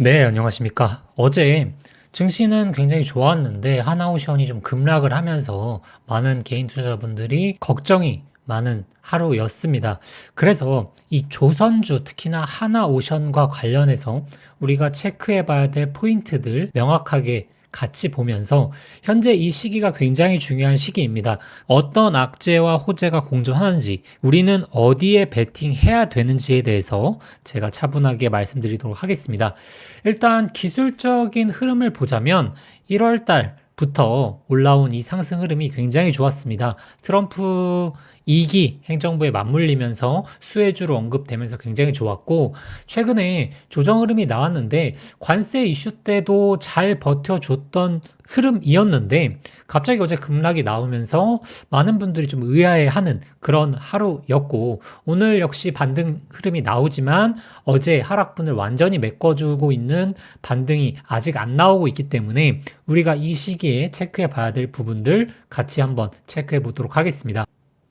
네, 안녕하십니까. 어제 증시는 굉장히 좋았는데 하나오션이 좀 급락을 하면서 많은 개인 투자자분들이 걱정이 많은 하루였습니다. 그래서 이 조선주 특히나 하나오션과 관련해서 우리가 체크해 봐야 될 포인트들 명확하게 같이 보면서 현재 이 시기가 굉장히 중요한 시기입니다. 어떤 악재와 호재가 공존하는지, 우리는 어디에 베팅해야 되는지에 대해서 제가 차분하게 말씀드리도록 하겠습니다. 일단 기술적인 흐름을 보자면 1월 달 부터 올라온 이 상승 흐름이 굉장히 좋았습니다. 트럼프 2기 행정부에 맞물리면서 수혜주로 언급되면서 굉장히 좋았고 최근에 조정 흐름이 나왔는데 관세 이슈 때도 잘 버텨줬던 흐름이었는데 갑자기 어제 급락이 나오면서 많은 분들이 좀 의아해하는 그런 하루였고 오늘 역시 반등 흐름이 나오지만 어제 하락분을 완전히 메꿔주고 있는 반등이 아직 안 나오고 있기 때문에 우리가 이 시기에 체크해 봐야 될 부분들 같이 한번 체크해 보도록 하겠습니다.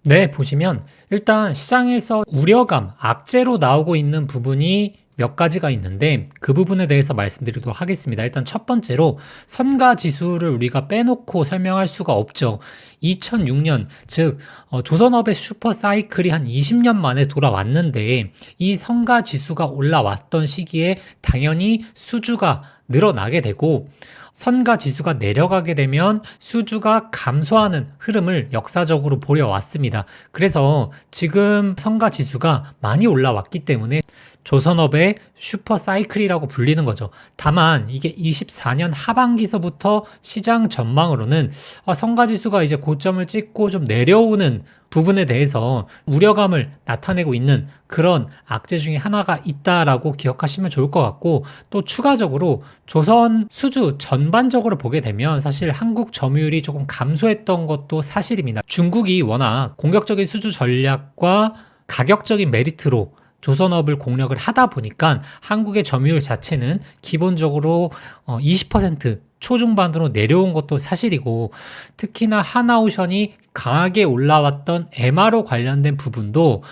네, 보시면 일단 시장에서 우려감, 악재로 나오고 있는 부분이 몇 가지가 있는데 그 부분에 대해서 말씀드리도록 하겠습니다. 일단 첫 번째로 선가 지수를 우리가 빼놓고 설명할 수가 없죠. 2006년 즉 어, 조선업의 슈퍼 사이클이 한 20년 만에 돌아왔는데 이 선가 지수가 올라왔던 시기에 당연히 수주가 늘어나게 되고 선가 지수가 내려가게 되면 수주가 감소하는 흐름을 역사적으로 보여왔습니다. 그래서 지금 선가 지수가 많이 올라왔기 때문에 조선업의 슈퍼 사이클이라고 불리는 거죠. 다만 이게 24년 하반기서부터 시장 전망으로는 아, 성가지수가 이제 고점을 찍고 좀 내려오는 부분에 대해서 우려감을 나타내고 있는 그런 악재 중에 하나가 있다라고 기억하시면 좋을 것 같고 또 추가적으로 조선 수주 전반적으로 보게 되면 사실 한국 점유율이 조금 감소했던 것도 사실입니다. 중국이 워낙 공격적인 수주 전략과 가격적인 메리트로 조선업을 공략을 하다 보니까 한국의 점유율 자체는 기본적으로 20% 어, 초중반으로 내려온 것도 사실이고 특히나 하나오션이 강하게 올라왔던 MRO 관련된 부분도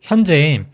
현재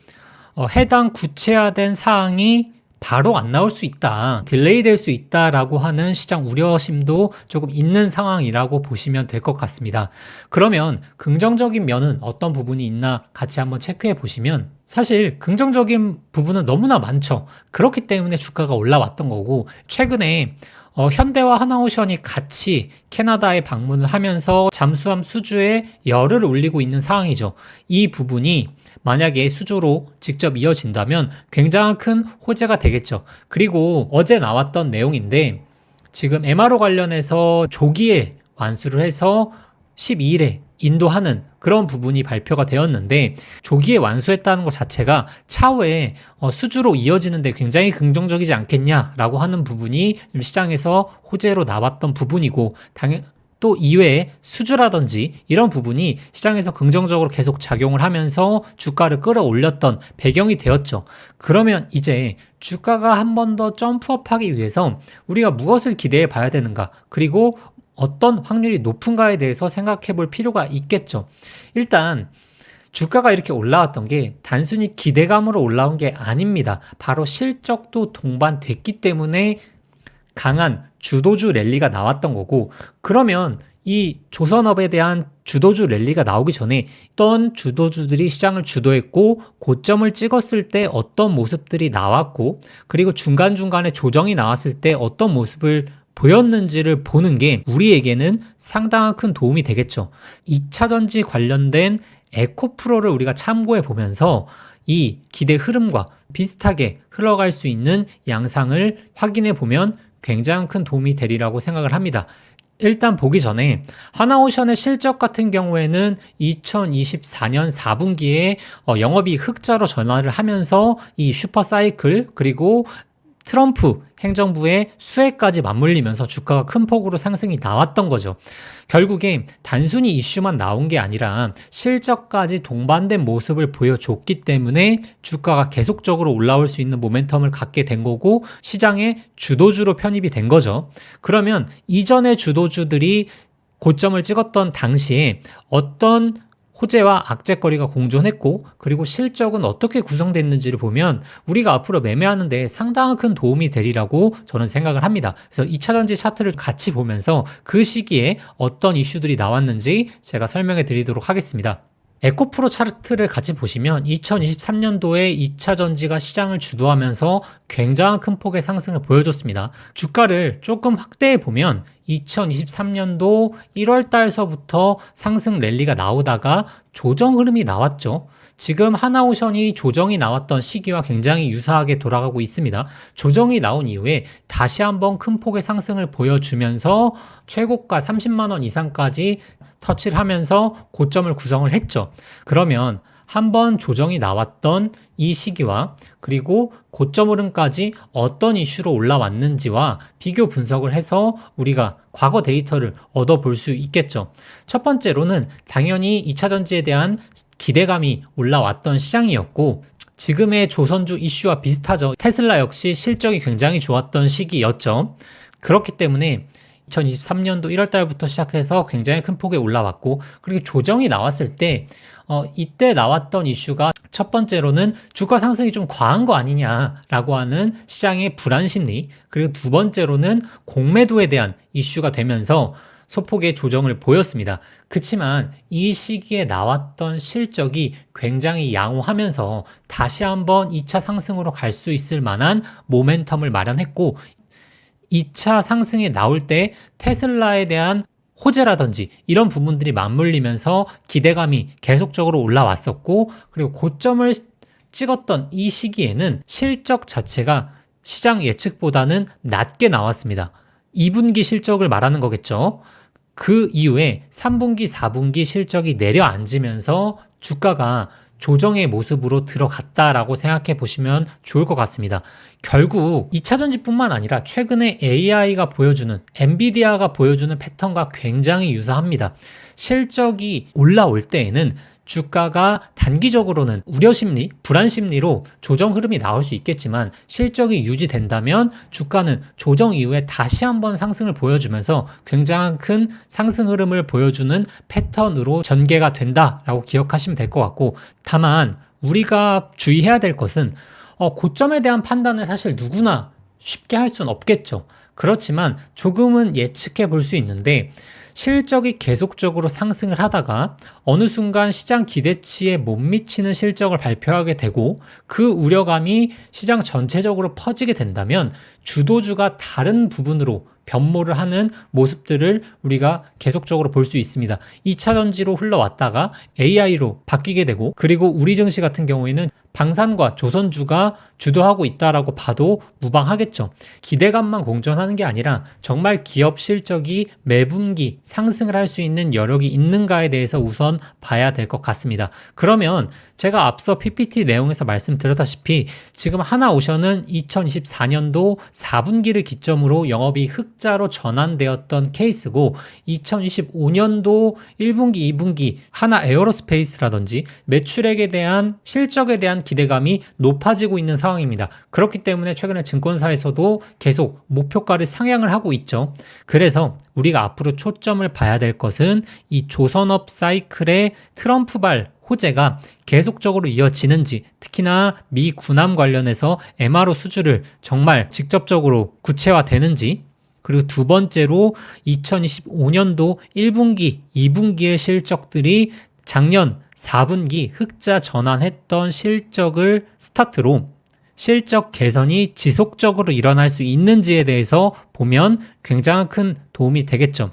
어, 해당 구체화된 사항이 바로 안 나올 수 있다. 딜레이 될 수 있다라고 하는 시장 우려심도 조금 있는 상황이라고 보시면 될 것 같습니다. 그러면 긍정적인 면은 어떤 부분이 있나 같이 한번 체크해 보시면 사실 긍정적인 부분은 너무나 많죠. 그렇기 때문에 주가가 올라왔던 거고 최근에 어, 현대와 하나오션이 같이 캐나다에 방문을 하면서 잠수함 수주에 열을 올리고 있는 상황이죠. 이 부분이 만약에 수주로 직접 이어진다면 굉장한 큰 호재가 되겠죠. 그리고 어제 나왔던 내용인데 지금 MRO 관련해서 조기에 완수를 해서 12일에 인도하는 그런 부분이 발표가 되었는데 조기에 완수했다는 것 자체가 차후에 어, 수주로 이어지는데 굉장히 긍정적이지 않겠냐라고 하는 부분이 시장에서 호재로 나왔던 부분이고 당연 또 이외에 수주라든지 이런 부분이 시장에서 긍정적으로 계속 작용을 하면서 주가를 끌어올렸던 배경이 되었죠. 그러면 이제 주가가 한 번 더 점프업하기 위해서 우리가 무엇을 기대해 봐야 되는가? 그리고 어떤 확률이 높은가에 대해서 생각해 볼 필요가 있겠죠. 일단 주가가 이렇게 올라왔던 게 단순히 기대감으로 올라온 게 아닙니다. 바로 실적도 동반됐기 때문에 강한 주도주 랠리가 나왔던 거고 그러면 이 조선업에 대한 주도주 랠리가 나오기 전에 어떤 주도주들이 시장을 주도했고 고점을 찍었을 때 어떤 모습들이 나왔고 그리고 중간중간에 조정이 나왔을 때 어떤 모습을 보였는지를 보는 게 우리에게는 상당한 큰 도움이 되겠죠. 2차 전지 관련된 에코프로를 우리가 참고해 보면서 이 기대 흐름과 비슷하게 흘러갈 수 있는 양상을 확인해 보면 굉장히 큰 도움이 되리라고 생각을 합니다. 일단 보기 전에 하나오션의 실적 같은 경우에는 2024년 4분기에 어, 영업이 흑자로 전환을 하면서 이 슈퍼사이클 그리고 트럼프 행정부의 수혜까지 맞물리면서 주가가 큰 폭으로 상승이 나왔던 거죠. 결국에 단순히 이슈만 나온 게 아니라 실적까지 동반된 모습을 보여줬기 때문에 주가가 계속적으로 올라올 수 있는 모멘텀을 갖게 된 거고 시장의 주도주로 편입이 된 거죠. 그러면 이전의 주도주들이 고점을 찍었던 당시에 어떤 호재와 악재거리가 공존했고 그리고 실적은 어떻게 구성됐는지를 보면 우리가 앞으로 매매하는 데 상당한 큰 도움이 되리라고 저는 생각을 합니다. 그래서 2차전지 차트를 같이 보면서 그 시기에 어떤 이슈들이 나왔는지 제가 설명해 드리도록 하겠습니다. 에코프로 차트를 같이 보시면 2023년도에 2차 전지가 시장을 주도하면서 굉장한 큰 폭의 상승을 보여줬습니다. 주가를 조금 확대해 보면 2023년도 1월 달서부터 상승 랠리가 나오다가 조정 흐름이 나왔죠. 지금 하나오션이 조정이 나왔던 시기와 굉장히 유사하게 돌아가고 있습니다. 조정이 나온 이후에 다시 한번 큰 폭의 상승을 보여주면서 최고가 30만원 이상까지 터치를 하면서 고점을 구성을 했죠. 그러면 한번 조정이 나왔던 이 시기와 그리고 고점 흐름까지 어떤 이슈로 올라왔는지와 비교 분석을 해서 우리가 과거 데이터를 얻어볼 수 있겠죠. 첫 번째로는 당연히 2차 전지에 대한 기대감이 올라왔던 시장이었고 지금의 조선주 이슈와 비슷하죠. 테슬라 역시 실적이 굉장히 좋았던 시기였죠. 그렇기 때문에 2023년도 1월 달부터 시작해서 굉장히 큰 폭에 올라왔고 그리고 조정이 나왔을 때 어, 이때 나왔던 이슈가 첫 번째로는 주가 상승이 좀 과한 거 아니냐라고 하는 시장의 불안 심리 그리고 두 번째로는 공매도에 대한 이슈가 되면서 소폭의 조정을 보였습니다. 그렇지만 이 시기에 나왔던 실적이 굉장히 양호하면서 다시 한번 2차 상승으로 갈 수 있을 만한 모멘텀을 마련했고 2차 상승에 나올 때 테슬라에 대한 호재라든지 이런 부분들이 맞물리면서 기대감이 계속적으로 올라왔었고 그리고 고점을 찍었던 이 시기에는 실적 자체가 시장 예측보다는 낮게 나왔습니다. 2분기 실적을 말하는 거겠죠. 그 이후에 3분기, 4분기 실적이 내려앉으면서 주가가 조정의 모습으로 들어갔다라고 생각해 보시면 좋을 것 같습니다. 결국 2차전지뿐만 아니라 최근에 AI가 보여주는 엔비디아가 보여주는 패턴과 굉장히 유사합니다. 실적이 올라올 때에는 주가가 단기적으로는 우려 심리, 불안 심리로 조정 흐름이 나올 수 있겠지만 실적이 유지된다면 주가는 조정 이후에 다시 한번 상승을 보여주면서 굉장한 큰 상승 흐름을 보여주는 패턴으로 전개가 된다라고 기억하시면 될 것 같고 다만 우리가 주의해야 될 것은 어, 고점에 대한 판단을 사실 누구나 쉽게 할 수는 없겠죠. 그렇지만 조금은 예측해 볼 수 있는데 실적이 계속적으로 상승을 하다가 어느 순간 시장 기대치에 못 미치는 실적을 발표하게 되고 그 우려감이 시장 전체적으로 퍼지게 된다면 주도주가 다른 부분으로 변모를 하는 모습들을 우리가 계속적으로 볼 수 있습니다. 2차 전지로 흘러왔다가 AI로 바뀌게 되고 그리고 우리 증시 같은 경우에는 방산과 조선주가 주도하고 있다라고 봐도 무방하겠죠. 기대감만 공존하는 게 아니라 정말 기업 실적이 매 분기 상승을 할 수 있는 여력이 있는가에 대해서 우선 봐야 될 것 같습니다. 그러면 제가 앞서 PPT 내용에서 말씀드렸다시피 지금 하나오션은 2024년도 4분기를 기점으로 영업이 흑자로 전환되었던 케이스고 2025년도 1분기, 2분기 하나 에어로스페이스라든지 매출액에 대한 실적에 대한 기대감이 높아지고 있는 상황입니다. 그렇기 때문에 최근에 증권사에서도 계속 목표가를 상향을 하고 있죠. 그래서 우리가 앞으로 초점 을 봐야 될 것은 이 조선업 사이클의 트럼프발 호재가 계속적으로 이어지는지 특히나 미 군함 관련해서 MRO 수주를 정말 직접적으로 구체화되는지 그리고 두 번째로 2025년도 1분기, 2분기의 실적들이 작년 4분기 흑자 전환했던 실적을 스타트로 실적 개선이 지속적으로 일어날 수 있는지에 대해서 보면 굉장히 큰 도움이 되겠죠.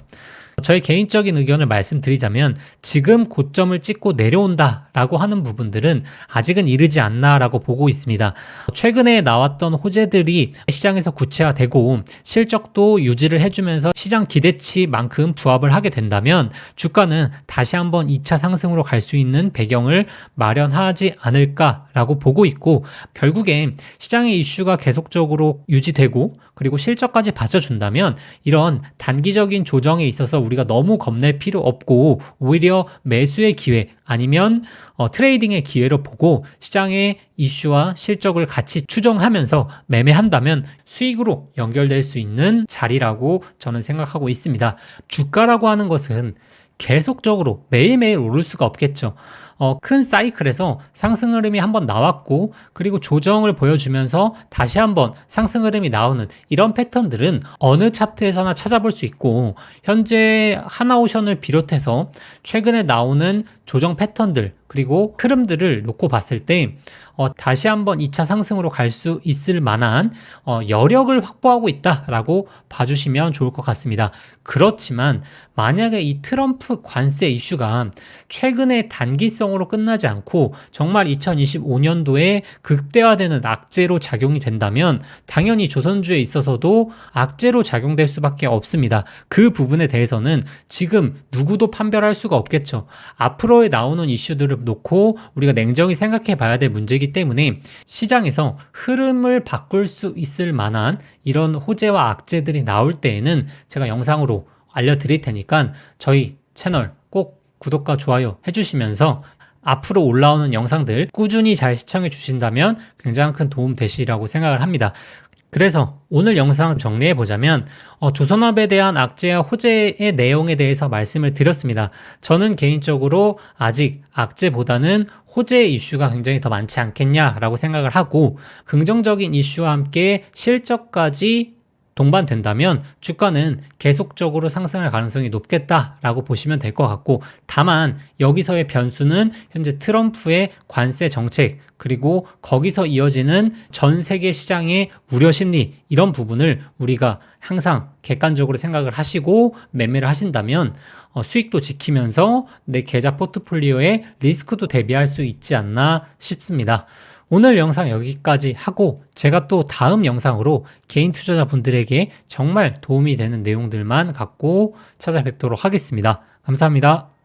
저의 개인적인 의견을 말씀드리자면 지금 고점을 찍고 내려온다라고 하는 부분들은 아직은 이르지 않나라고 보고 있습니다. 최근에 나왔던 호재들이 시장에서 구체화되고 실적도 유지를 해주면서 시장 기대치만큼 부합을 하게 된다면 주가는 다시 한번 2차 상승으로 갈 수 있는 배경을 마련하지 않을까라고 보고 있고 결국엔 시장의 이슈가 계속적으로 유지되고 그리고 실적까지 받쳐준다면 이런 단기적인 조정에 있어서 우리가 너무 겁낼 필요 없고 오히려 매수의 기회 아니면 어, 트레이딩의 기회로 보고 시장의 이슈와 실적을 같이 추정하면서 매매한다면 수익으로 연결될 수 있는 자리라고 저는 생각하고 있습니다. 주가라고 하는 것은 계속적으로 매일매일 오를 수가 없겠죠. 어, 큰 사이클에서 상승 흐름이 한번 나왔고, 그리고 조정을 보여주면서 다시 한번 상승 흐름이 나오는 이런 패턴들은 어느 차트에서나 찾아볼 수 있고, 현재 하나오션을 비롯해서 최근에 나오는 조정 패턴들, 그리고 흐름들을 놓고 봤을 때, 어, 다시 한번 2차 상승으로 갈 수 있을 만한 어, 여력을 확보하고 있다라고 봐주시면 좋을 것 같습니다. 그렇지만 만약에 이 트럼프 관세 이슈가 최근에 단기성으로 끝나지 않고 정말 2025년도에 극대화되는 악재로 작용이 된다면 당연히 조선주에 있어서도 악재로 작용될 수밖에 없습니다. 그 부분에 대해서는 지금 누구도 판별할 수가 없겠죠. 앞으로에 나오는 이슈들을 놓고 우리가 냉정히 생각해 봐야 될 문제이기 때문에 시장에서 흐름을 바꿀 수 있을 만한 이런 호재와 악재들이 나올 때에는 제가 영상으로 알려드릴 테니까 저희 채널 꼭 구독과 좋아요 해주시면서 앞으로 올라오는 영상들 꾸준히 잘 시청해 주신다면 굉장히 큰 도움 되시리라고 생각을 합니다. 그래서 오늘 영상 정리해 보자면 어, 조선업에 대한 악재와 호재의 내용에 대해서 말씀을 드렸습니다. 저는 개인적으로 아직 악재보다는 호재 이슈가 굉장히 더 많지 않겠냐라고 생각을 하고 긍정적인 이슈와 함께 실적까지 동반된다면 주가는 계속적으로 상승할 가능성이 높겠다라고 보시면 될 것 같고 다만 여기서의 변수는 현재 트럼프의 관세 정책 그리고 거기서 이어지는 전 세계 시장의 우려 심리 이런 부분을 우리가 항상 객관적으로 생각을 하시고 매매를 하신다면 어, 수익도 지키면서 내 계좌 포트폴리오에 리스크도 대비할 수 있지 않나 싶습니다. 오늘 영상 여기까지 하고 제가 또 다음 영상으로 개인 투자자분들에게 정말 도움이 되는 내용들만 갖고 찾아뵙도록 하겠습니다. 감사합니다.